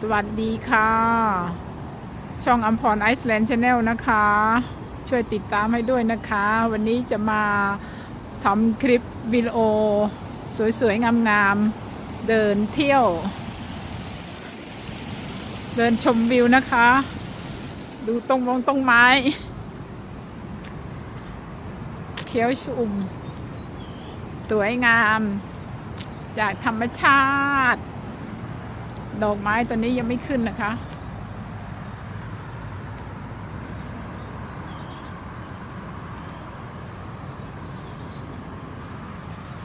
สวัสดีค่ะ ช่องอัมพรไอซ์แลนด์ชาแนลนะคะ ช่วยติดตามให้ด้วยนะคะ วันนี้จะมาทำคลิปวิดีโอ สวย ๆ งามๆ เดินเที่ยว เดินชมวิวนะคะ ดูตรงมงตรงไม้ เขียวชุ่ม สวยงาม จากธรรมชาติ ดอกไม้ตัวนี้ยังไม่ขึ้นนะคะ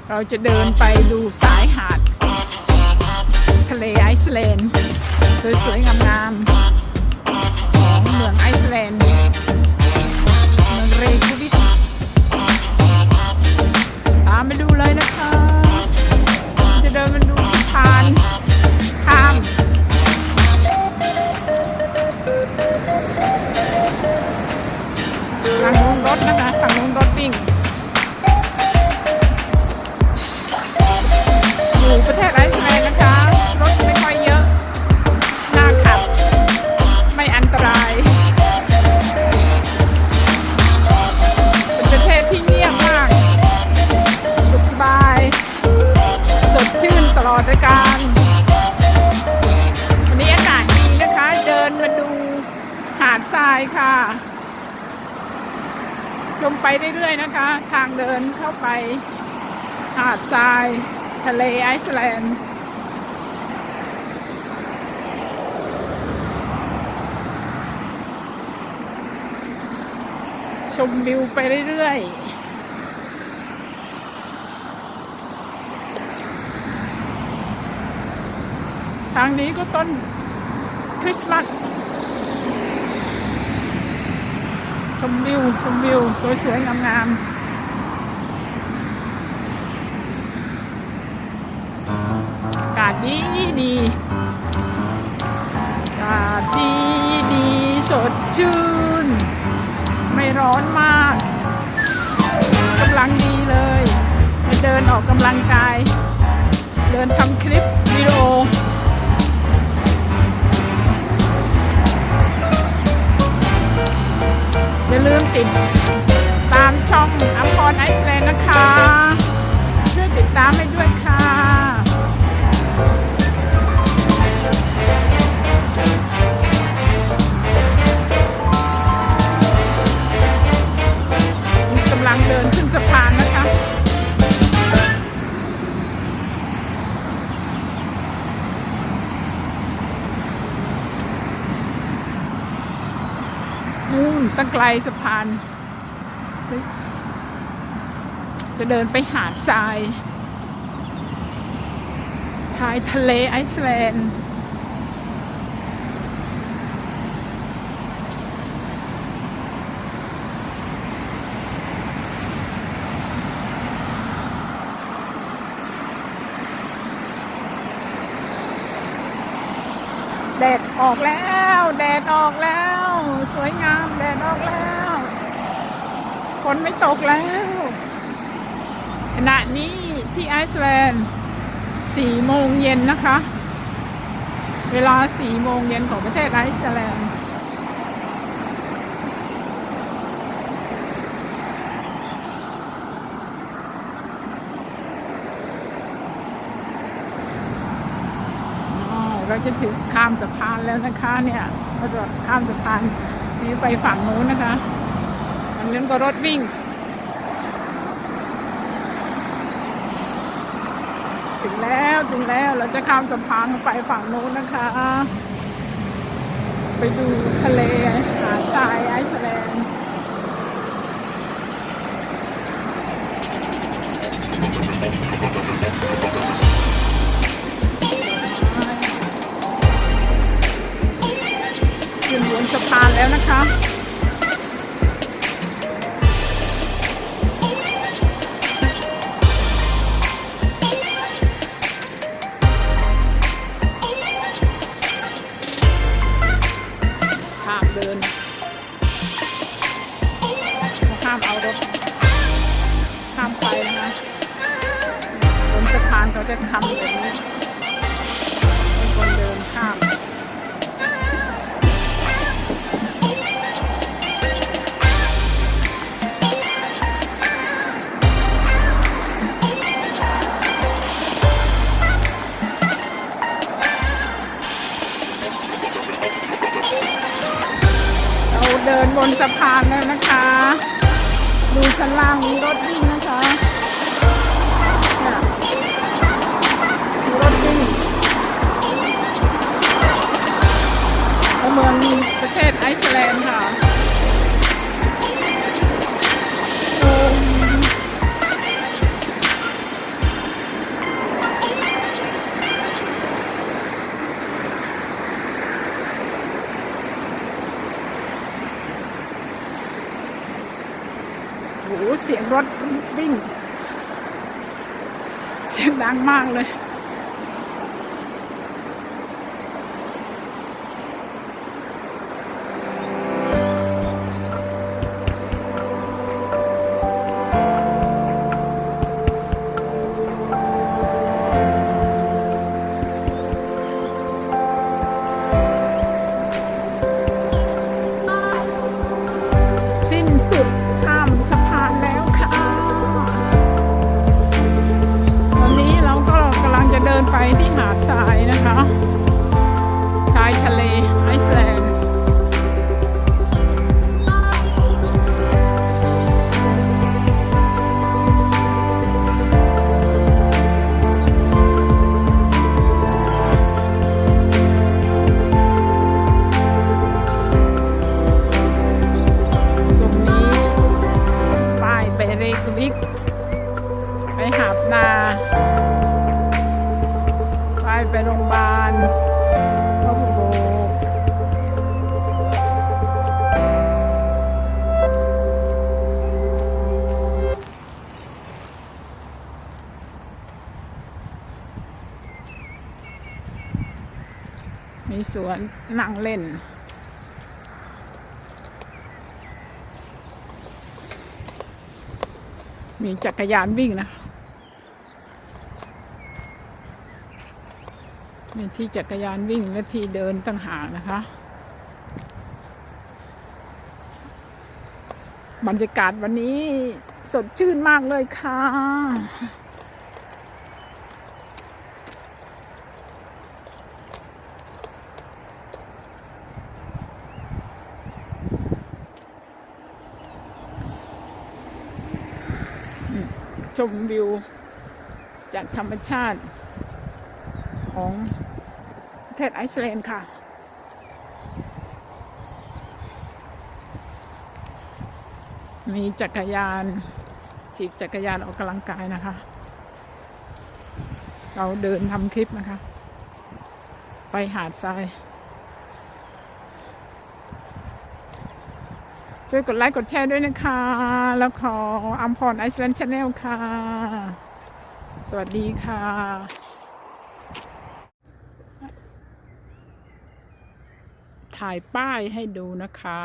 เราจะเดินไปดูสายหาด ทะเลไอซ์แลนด์สวยๆงามๆของเมืองไอซ ทางนู้นรถนะคะทางนู้นรถวิ่งอยู่ประเทศไอซ์แลนด์นะคะ รถไม่ค่อยเยอะ น่าขับ ไม่อันตราย เป็นประเทศที่เงียบมาก สุขสบาย สดชื่นตลอดการวันนี้อากาศดีนะคะ เดินมาดูหาดทรายค่ะ ชมไปเรื่อยๆนะคะ ทางเดินเข้าไป หาดทราย ทะเลไอซ์แลนด์ชมวิวไปเรื่อยๆทางนี้ก็ต้นคริสต์มาส ชมวิว ชมวิว สวยๆ งามๆอากาศดีดีอากาศดีดีสดชื่น ไม่ร้อนมากกำลังดีเลยไปเดินออกกำลังกาย เดินทำคลิปวิดีโอ ติดตามช่องอัมพรไอซ์แลนด์นะคะ ช่วยติดตามให้ด้วยค่ะ นู่นตั้งไกลสะพาน จะเดินไปหาดทรายทายทะเลไอซ์แลนด์แดดออกแล้ว แดดออกแล้ว วยงามแดดออกแล้วฝนไม่ตกแล้วขณะนี้ที่ไอซ์แลนด์สี่โมงเย็นนะคะ เวลาสี่โมงเย็นของประเทศไอซ์แลนด์เราจะถึงข้ามสะพานแล้วนะคะเนี่ยเราจะข้ามสะพาน นี้ไปฝั่งนู้นนะคะฝั่งนั้นก็รถวิ่ง ถึงแล้วถึงแล้วเราจะข้ามสะพานไปฝั่งนู้นนะคะ ไปดูทะเลหาดทรายไอซ์แลนด์ สะพานแล้วนะคะข้ามเดินข้ามเอารถข้ามไปนะคะบนสะพานเขาจะทำแบบนี้ บนสะพานแล้วนะคะ ดูชั้นล่างมีรถวิ่งนะคะ เสียงรถวิ่ง เสียงดังมากเลย สวนนั่งเล่น มีจักรยานวิ่งนะ มีที่จักรยานวิ่งและที่เดินต่างหากนะคะ บรรยากาศวันนี้สดชื่นมากเลยค่ะ ชมวิว จากธรรมชาติของประเทศไอซ์แลนด์ค่ะ มีจักรยานถีบจักรยานออกกำลังกายนะคะ เราเดินทำคลิปนะคะ ไปหาดทราย ช่วยกดไลค์กดแชร์ด้วยนะคะ แล้วขออัมพรไอซ์แลนด์ชาแนลค่ะ สวัสดีค่ะถ่ายป้ายให้ดูนะคะ